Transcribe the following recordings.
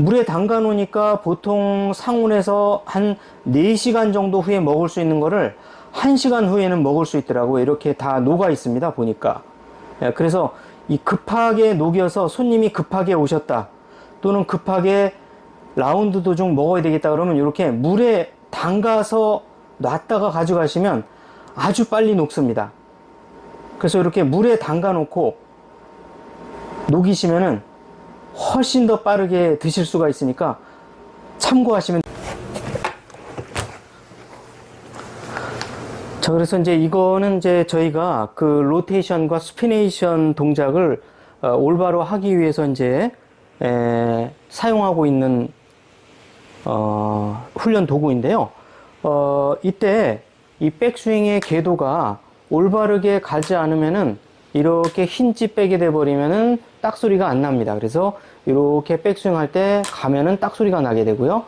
물에 담가 놓으니까 보통 상온에서 한 4시간 정도 후에 먹을 수 있는 거를 1시간 후에는 먹을 수 있더라고요. 이렇게 다 녹아 있습니다. 보니까. 예, 그래서 이 급하게 녹여서 손님이 급하게 오셨다. 또는 급하게 라운드 도중 먹어야 되겠다 그러면 이렇게 물에 담가서 놨다가 가져가시면 아주 빨리 녹습니다. 그래서 이렇게 물에 담가 놓고 녹이시면은 훨씬 더 빠르게 드실 수가 있으니까 참고하시면 자 그래서 이제 이거는 이제 저희가 그 로테이션과 스피네이션 동작을 어, 올바로 하기 위해서 이제 에, 사용하고 있는 어, 훈련 도구인데요. 어, 이때 이 백스윙의 궤도가 올바르게 가지 않으면은 이렇게 흰지 빼게 돼 버리면은 딱 소리가 안 납니다. 그래서 이렇게 백스윙 할 때 가면은 딱 소리가 나게 되고요.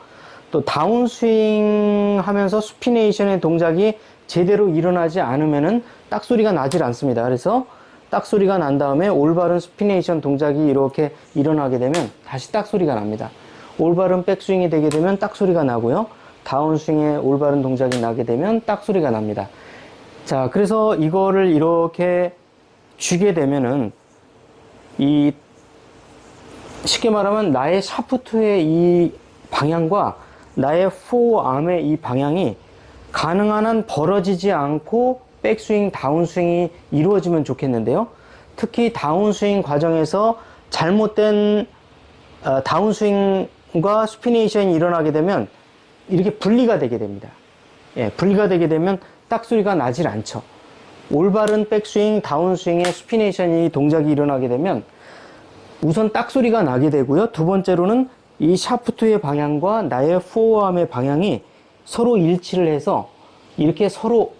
또 다운스윙 하면서 스피네이션의 동작이 제대로 일어나지 않으면은 딱 소리가 나질 않습니다. 그래서 딱 소리가 난 다음에 올바른 스피네이션 동작이 이렇게 일어나게 되면 다시 딱 소리가 납니다. 올바른 백스윙이 되게 되면 딱 소리가 나고요. 다운스윙의 올바른 동작이 나게 되면 딱 소리가 납니다. 자, 그래서 이거를 이렇게 쥐게 되면은 이 쉽게 말하면 나의 샤프트의 이 방향과 나의 포암의 이 방향이 가능한 한 벌어지지 않고 백스윙, 다운스윙이 이루어지면 좋겠는데요. 특히 다운스윙 과정에서 잘못된 어, 다운스윙과 스피네이션이 일어나게 되면 이렇게 분리가 되게 됩니다. 예, 분리가 되게 되면 딱 소리가 나질 않죠. 올바른 백스윙, 다운스윙의 스피네이션이 동작이 일어나게 되면 우선 딱 소리가 나게 되고요. 두 번째로는 이 샤프트의 방향과 나의 포어암의 방향이 서로 일치를 해서 이렇게 서로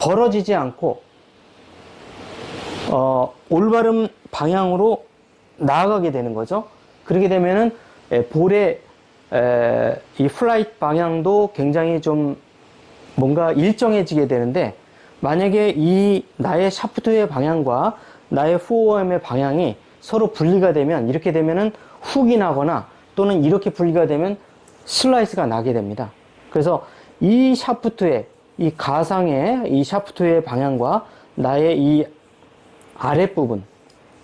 벌어지지 않고 어, 올바른 방향으로 나아가게 되는 거죠. 그렇게 되면은 에, 볼의 에, 이 플라이트 방향도 굉장히 좀 뭔가 일정해지게 되는데 만약에 이 나의 샤프트의 방향과 나의 포어엠의 방향이 서로 분리가 되면 이렇게 되면은 훅이 나거나 또는 이렇게 분리가 되면 슬라이스가 나게 됩니다. 그래서 이 샤프트의 이 가상의 이 샤프트의 방향과 나의 이 아랫부분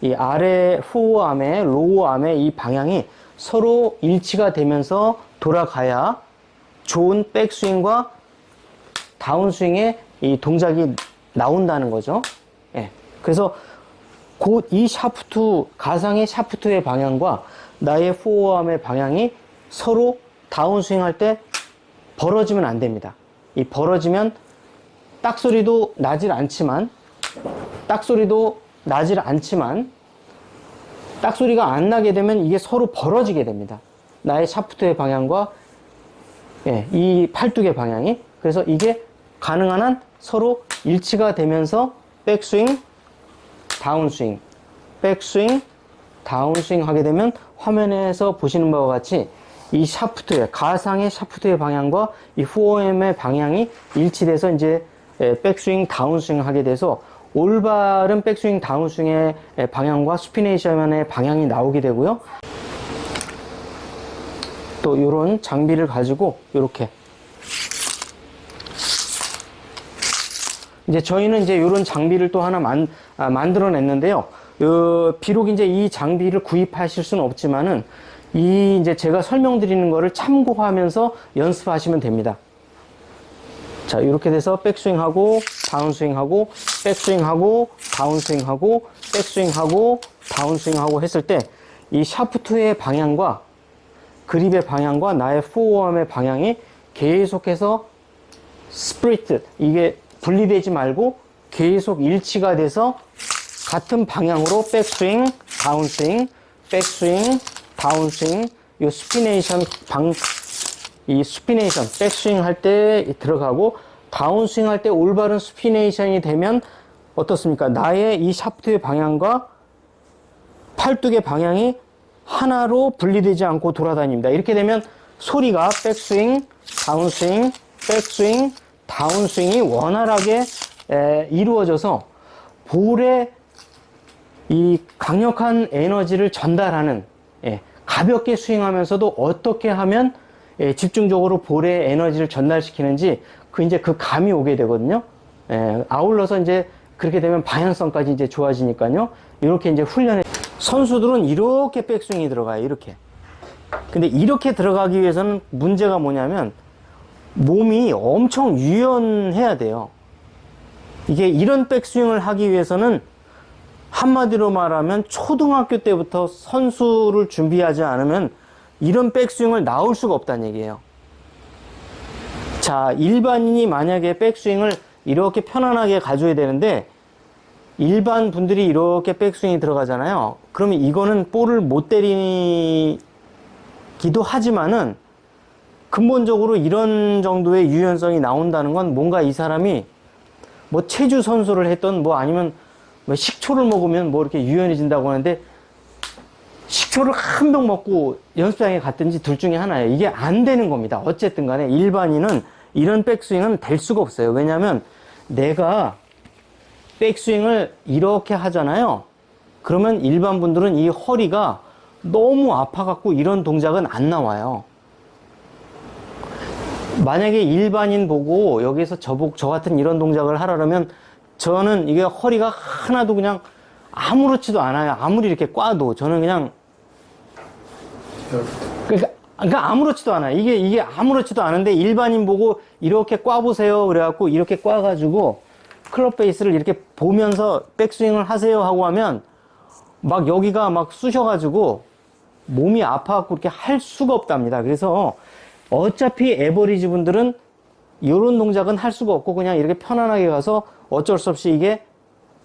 이 아래 후어암의 로우암의 이 방향이 서로 일치가 되면서 돌아가야 좋은 백스윙과 다운스윙의 이 동작이 나온다는 거죠. 예. 그래서 곧 이 샤프트, 가상의 샤프트의 방향과 나의 포어암의 방향이 서로 다운스윙 할 때 벌어지면 안 됩니다. 이 벌어지면 딱 소리도 나질 않지만, 딱 소리도 나질 않지만, 딱 소리가 안 나게 되면 이게 서로 벌어지게 됩니다. 나의 샤프트의 방향과 예, 이 팔뚝의 방향이. 그래서 이게 가능한 한 서로 일치가 되면서 백스윙, 다운스윙, 백스윙, 다운스윙 하게 되면 화면에서 보시는 바와 같이 이 샤프트의 가상의 샤프트의 방향과 이 후어엠의 방향이 일치돼서 이제 에, 백스윙, 다운스윙 하게 돼서 올바른 백스윙, 다운스윙의 에, 방향과 스피네이션의 방향이 나오게 되고요. 또 이런 장비를 가지고 이렇게 이제 저희는 이제 이런 장비를 또 하나 만, 아, 만들어냈는데요. 어, 비록 이제 이 장비를 구입하실 수는 없지만은 이 이제 제가 설명드리는 거를 참고하면서 연습하시면 됩니다. 자, 이렇게 돼서 백스윙하고 다운스윙하고 백스윙하고 다운스윙하고 백스윙하고 다운스윙하고 했을 때 이 샤프트의 방향과 그립의 방향과 나의 포어암의 방향이 계속해서 스프리트 이게 분리되지 말고 계속 일치가 돼서 같은 방향으로 백스윙, 다운스윙, 백스윙, 다운스윙, 이 스피네이션 방, 이 스피네이션, 백스윙 할 때 들어가고 다운스윙 할 때 올바른 스피네이션이 되면 어떻습니까? 나의 이 샤프트의 방향과 팔뚝의 방향이 하나로 분리되지 않고 돌아다닙니다. 이렇게 되면 소리가 백스윙, 다운스윙, 백스윙, 다운스윙이 원활하게 에, 이루어져서 볼에 이 강력한 에너지를 전달하는 예, 가볍게 스윙하면서도 어떻게 하면 예, 집중적으로 볼에 에너지를 전달시키는지 그 이제 그 감이 오게 되거든요. 예, 아울러서 이제 그렇게 되면 방향성까지 이제 좋아지니까요. 이렇게 이제 훈련해 선수들은 이렇게 백스윙이 들어가요. 이렇게. 근데 이렇게 들어가기 위해서는 문제가 뭐냐면 몸이 엄청 유연해야 돼요. 이게 이런 백스윙을 하기 위해서는 한마디로 말하면 초등학교 때부터 선수를 준비하지 않으면 이런 백스윙을 나올 수가 없다는 얘기예요. 자, 일반인이 만약에 백스윙을 이렇게 편안하게 가져야 되는데 일반 분들이 이렇게 백스윙이 들어가잖아요. 그러면 이거는 볼을 못 때리기도 하지만은 근본적으로 이런 정도의 유연성이 나온다는 건 뭔가 이 사람이 뭐 체주 선수를 했던 뭐 아니면 뭐 식초를 먹으면 뭐 이렇게 유연해진다고 하는데 식초를 한 병 먹고 연습장에 갔든지 둘 중에 하나예요. 이게 안 되는 겁니다. 어쨌든 간에 일반인은 이런 백스윙은 될 수가 없어요. 왜냐하면 내가 백스윙을 이렇게 하잖아요. 그러면 일반 분들은 이 허리가 너무 아파갖고 이런 동작은 안 나와요. 만약에 일반인 보고 여기서 저복 저 같은 이런 동작을 하라면 저는 이게 허리가 하나도 그냥 아무렇지도 않아요. 아무리 이렇게 꽈도 저는 그냥 그러니까, 그러니까 아무렇지도 않아요. 이게 이게 아무렇지도 않은데 일반인 보고 이렇게 꽈 보세요. 그래갖고 이렇게 꽈 가지고 클럽 베이스를 이렇게 보면서 백스윙을 하세요 하고 하면 막 여기가 막 쑤셔가지고 몸이 아파갖고 이렇게 할 수가 없답니다. 그래서 어차피 에버리지 분들은 이런 동작은 할 수가 없고 그냥 이렇게 편안하게 가서 어쩔 수 없이 이게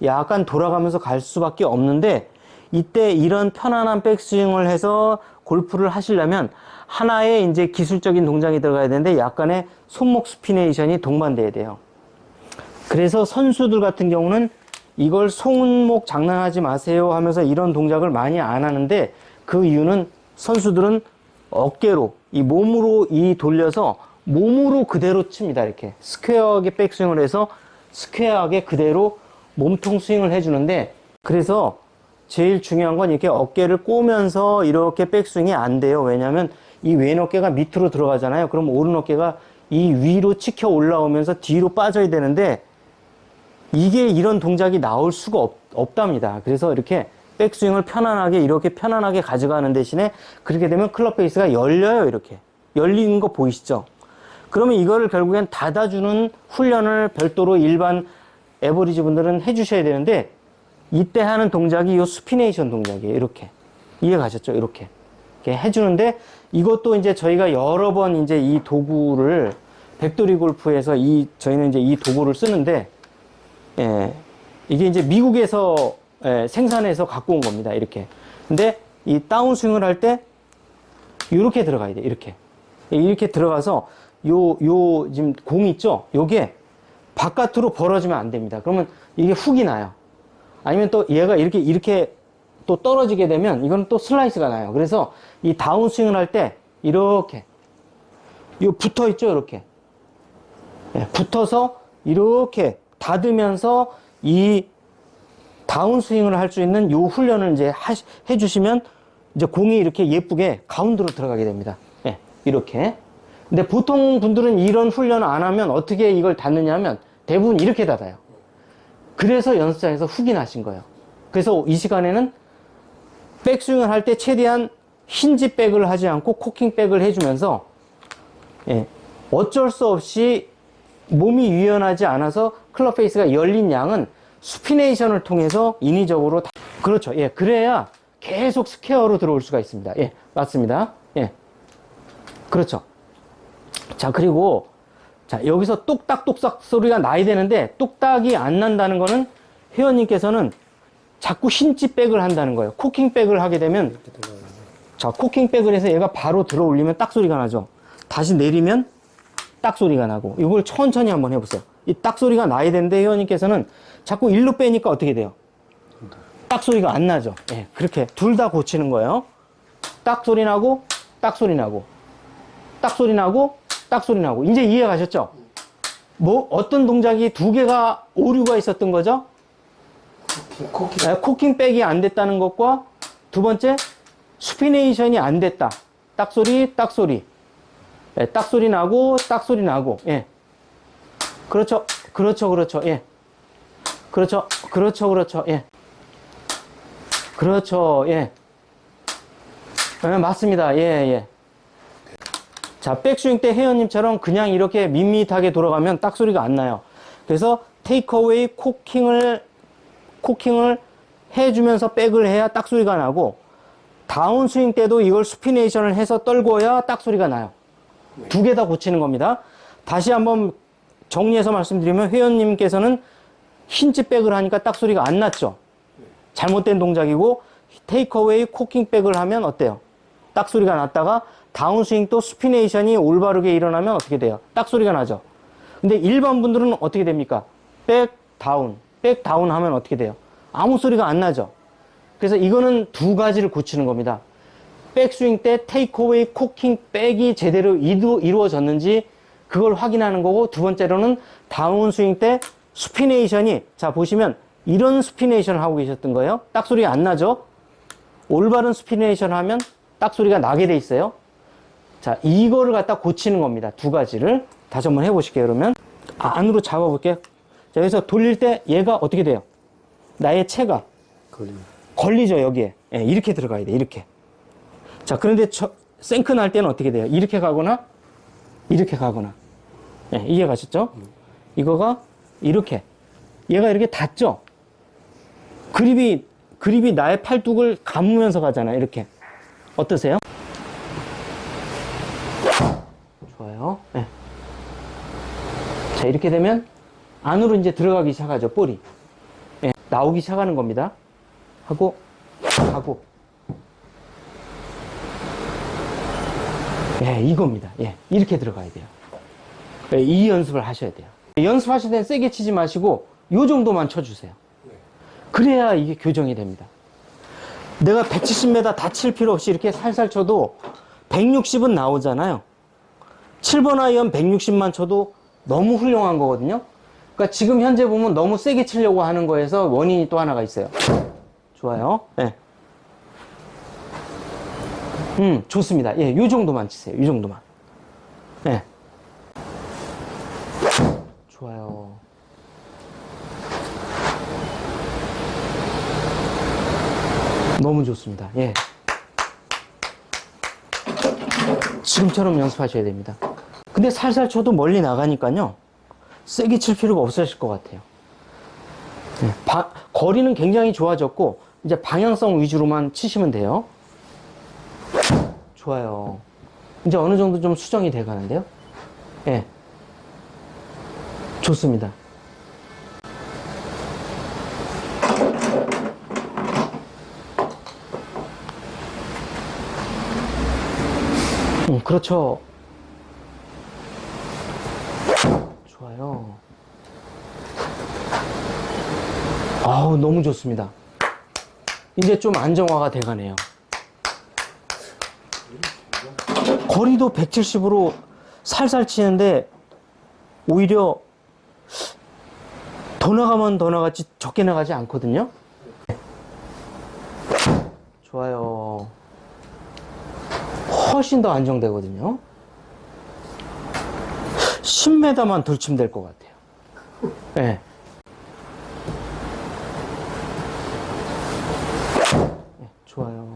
약간 돌아가면서 갈 수밖에 없는데 이때 이런 편안한 백스윙을 해서 골프를 하시려면 하나의 이제 기술적인 동작이 들어가야 되는데 약간의 손목 스피네이션이 동반돼야 돼요. 그래서 선수들 같은 경우는 이걸 손목 장난하지 마세요 하면서 이런 동작을 많이 안 하는데 그 이유는 선수들은 어깨로 이 몸으로 이 돌려서 몸으로 그대로 칩니다 이렇게. 스퀘어하게 백스윙을 해서 스퀘어하게 그대로 몸통 스윙을 해주는데 그래서 제일 중요한 건 이렇게 어깨를 꼬면서 이렇게 백스윙이 안 돼요. 왜냐하면 이 왼 어깨가 밑으로 들어가잖아요. 그럼 오른 어깨가 이 위로 치켜 올라오면서 뒤로 빠져야 되는데 이게 이런 동작이 나올 수가 없, 없답니다. 그래서 이렇게 백스윙을 편안하게 이렇게 편안하게 가져가는 대신에 그렇게 되면 클럽 페이스가 열려요. 이렇게 열리는 거 보이시죠? 그러면 이거를 결국엔 닫아주는 훈련을 별도로 일반 에버리지 분들은 해주셔야 되는데 이때 하는 동작이 이 스피네이션 동작이에요. 이렇게 이해 가셨죠? 이렇게 이렇게 해주는데 이것도 이제 저희가 여러 번 이제 이 도구를 백돌이 골프에서 이 저희는 이제 이 도구를 쓰는데 예, 이게 이제 미국에서 예, 생산해서 갖고 온 겁니다. 이렇게. 근데 이 다운스윙을 할 때 이렇게 들어가야 돼. 이렇게. 이렇게 들어가서 요, 요 지금 공 있죠? 요게 바깥으로 벌어지면 안 됩니다. 그러면 이게 훅이 나요. 아니면 또 얘가 이렇게 이렇게 또 떨어지게 되면 이건 또 슬라이스가 나요. 그래서 이 다운스윙을 할 때 이렇게 요 붙어 있죠? 이렇게. 예, 붙어서 이렇게 닫으면서 이 다운스윙을 할 수 있는 요 훈련을 이제 하, 해주시면 이제 공이 이렇게 예쁘게 가운데로 들어가게 됩니다. 예, 이렇게. 근데 보통 분들은 이런 훈련을 안 하면 어떻게 이걸 닫느냐 하면 대부분 이렇게 닫아요. 그래서 연습장에서 훅이 나신 거예요. 그래서 이 시간에는 백스윙을 할 때 최대한 힌지 백을 하지 않고 코킹 백을 해주면서 예, 어쩔 수 없이 몸이 유연하지 않아서 클럽 페이스가 열린 양은 수피네이션을 통해서 인위적으로 다- 그렇죠. 예, 그래야 계속 스퀘어로 들어올 수가 있습니다. 예, 맞습니다. 예, 그렇죠. 자 그리고 자 여기서 뚝딱뚝딱 소리가 나야 되는데 뚝딱이 안 난다는 거는 회원님께서는 자꾸 흰찌백을 한다는 거예요. 쿠킹백을 하게 되면 자 쿠킹백을 해서 얘가 바로 들어 올리면 딱 소리가 나죠. 다시 내리면 딱 소리가 나고 이걸 천천히 한번 해보세요. 이 딱 소리가 나야 되는데 회원님께서는 자꾸 일로 빼니까 어떻게 돼요? 딱 소리가 안 나죠. 예, 그렇게 둘 다 고치는 거예요. 딱 소리 나고 딱 소리 나고 딱 소리 나고 딱 소리 나고 이제 이해 가셨죠? 뭐 어떤 동작이 두 개가 오류가 있었던 거죠? 코킹 예, 코킹 백이 안 됐다는 것과 두 번째 수피네이션이 안 됐다. 딱 소리, 딱 소리. 예, 딱 소리 나고, 딱 소리 나고, 예. 그렇죠. 그렇죠, 그렇죠, 예. 그렇죠, 그렇죠, 그렇죠, 예. 그렇죠, 예. 예, 맞습니다. 예, 예. 자, 백스윙 때 회원님처럼 그냥 이렇게 밋밋하게 돌아가면 딱 소리가 안 나요. 그래서 테이크어웨이 코킹을, 코킹을 해주면서 백을 해야 딱 소리가 나고, 다운 스윙 때도 이걸 스피네이션을 해서 떨궈야 딱 소리가 나요. 두 개 다 고치는 겁니다. 다시 한번 정리해서 말씀드리면 회원님께서는 흰집 백을 하니까 딱 소리가 안 났죠. 잘못된 동작이고 테이크어웨이 코킹백을 하면 어때요? 딱 소리가 났다가 다운스윙 또 스피네이션이 올바르게 일어나면 어떻게 돼요? 딱 소리가 나죠. 근데 일반 분들은 어떻게 됩니까? 백 다운, 백 다운 하면 어떻게 돼요? 아무 소리가 안 나죠. 그래서 이거는 두 가지를 고치는 겁니다. 백스윙 때 테이크어웨이 코킹 백이 제대로 이루, 이루어졌는지 그걸 확인하는 거고 두 번째로는 다운 스윙 때 스피네이션이 자 보시면 이런 스피네이션을 하고 계셨던 거예요. 딱 소리가 안 나죠? 올바른 스피네이션 하면 딱 소리가 나게 돼 있어요. 자, 이거를 갖다 고치는 겁니다. 두 가지를. 다시 한번 해 보실게요, 그러면. 아, 안으로 잡아 볼게요. 자, 여기서 돌릴 때 얘가 어떻게 돼요? 나의 체가 걸립니다. 걸리죠, 여기에. 예, 이렇게 들어가야 돼, 이렇게. 자, 그런데 저, 생크 날 때는 어떻게 돼요? 이렇게 가거나, 이렇게 가거나. 예, 이해 가셨죠? 이거가 이렇게. 얘가 이렇게 닿죠? 그립이, 그립이 나의 팔뚝을 감으면서 가잖아요, 이렇게. 어떠세요? 좋아요. 예. 자, 이렇게 되면 안으로 이제 들어가기 시작하죠, 볼이. 예, 나오기 시작하는 겁니다. 하고, 하고. 예, 이겁니다. 예, 이렇게 들어가야 돼요. 예, 이 연습을 하셔야 돼요. 연습하실 땐 세게 치지 마시고, 요 정도만 쳐주세요. 그래야 이게 교정이 됩니다. 내가 170m 다 칠 필요 없이 이렇게 살살 쳐도 160은 나오잖아요. 7번 아이언 160만 쳐도 너무 훌륭한 거거든요. 그러니까 지금 현재 보면 너무 세게 치려고 하는 거에서 원인이 또 하나가 있어요. 좋아요. 예. 음, 좋습니다. 예, 요 정도만 치세요. 요 정도만. 예. 좋아요. 너무 좋습니다. 예. 지금처럼 연습하셔야 됩니다. 근데 살살 쳐도 멀리 나가니까요. 세게 칠 필요가 없으실 것 같아요. 네, 바- 거리는 굉장히 좋아졌고, 이제 방향성 위주로만 치시면 돼요. 좋아요. 이제 어느 정도 좀 수정이 돼 가는데요. 예. 좋습니다. 음, 그렇죠. 좋아요. 아우, 너무 좋습니다. 이제 좀 안정화가 돼가네요. 거리도 170으로 살살 치는데, 오히려 더 나가면 더 나갔지 적게 나가지 않거든요? 좋아요. 훨씬 더 안정되거든요. 10m만 덜 치면 될 것 같아요. 네. 네, 좋아요.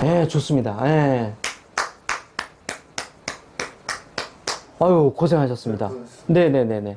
네, 좋습니다. 네. 아유, 고생하셨습니다. 네네네네. 네.